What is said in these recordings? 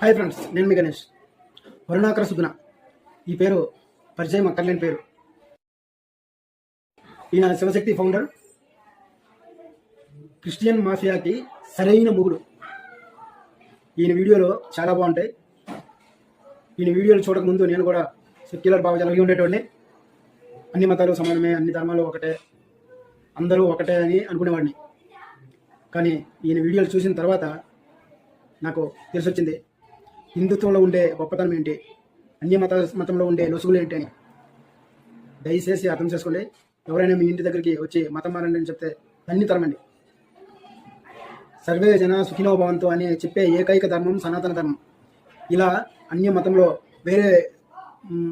Hi friends నేను మీ గణేష్. వరుణాకర సుగుణ. ఈ పేరు పరిచయం అక్కర్లేని పేరు. ఈయన శివశక్తి ఫౌండర్ క్రిస్టియన్ మాఫియాకి సరైన మొగుడు. ఈయన వీడియోలు చాలా బాగుంటాయి. ఈయన వీడియోలు చూడకముందు నేను కూడా సెక్యులర్ భావజాలు కలిగి ఉండేటోడిని. అన్ని మతాలు సమానమే అన్ని ధర్మాలు ఒకటే అందరూ ఒకటే అని అనుకునేవాడిని. కానీ ఈయన వీడియోలు చూసిన తర్వాత నాకు తెలిసొచ్చింది హిందుత్వంలో ఉండే గొప్పతనం ఏంటి? అన్య మత మతంలో ఉండే లొసుగులు ఏంటి అని? దయచేసి అర్థం చేసుకోండి. ఎవరైనా మీ ఇంటి దగ్గరికి వచ్చి మతం మారండి అని చెప్తే అన్ని తరమండి. సర్వే జన సుఖినోభవంతో అని చెప్పే ఏకైక ధర్మం సనాతన ధర్మం. ఇలా అన్య మతంలో వేరే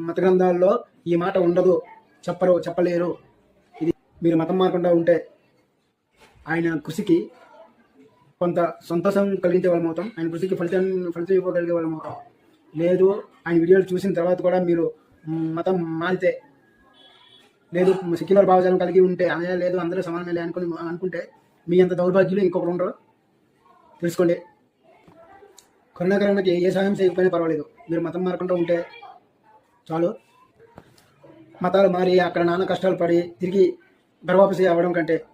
మత గ్రంథాల్లో ఈ మాట ఉండదు చెప్పరు చెప్పలేరు. ఇది మీరు మతం మారకుండా ఉంటే ఆయన కృషికి కొంత సంతోషం కలిగించే వాళ్ళం అవుతాం. ఆయన కృషికి ఫలితం ఫలితం ఇవ్వగలిగే వాళ్ళం అవుతాం. లేదు ఆయన వీడియోలు చూసిన తర్వాత కూడా మీరు మతం మారితే లేదు సెక్యులర్ భావజాలం కలిగి ఉంటే అనే లేదు అందరూ సమానమే అనుకుని అనుకుంటే మీ అంత దౌర్భాగ్యులు ఇంకొకరు ఉండరు. తెలుసుకోండి. కరుణాకరణకి ఏ సహాయం చేయకపోయినా పర్వాలేదు. మీరు మతం మారకుండా ఉంటే చాలు. మతాలు మారి అక్కడ నాన్న కష్టాలు పడి తిరిగి గర్వాపసి అవ్వడం కంటే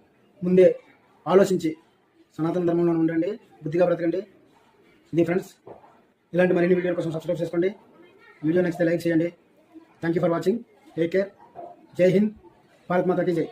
ముందే ఆలోచించి సనాతన ధర్మంలో ఉండండి బుద్ధిగా బ్రతకండి. ఇది ఫ్రెండ్స్ ఇలాంటి మరిన్ని వీడియోల కోసం సబ్స్క్రైబ్ చేసుకోండి. వీడియో నచ్చితే లైక్ చేయండి. Thank you for watching take care Jai Hind Bharat మాతకి జై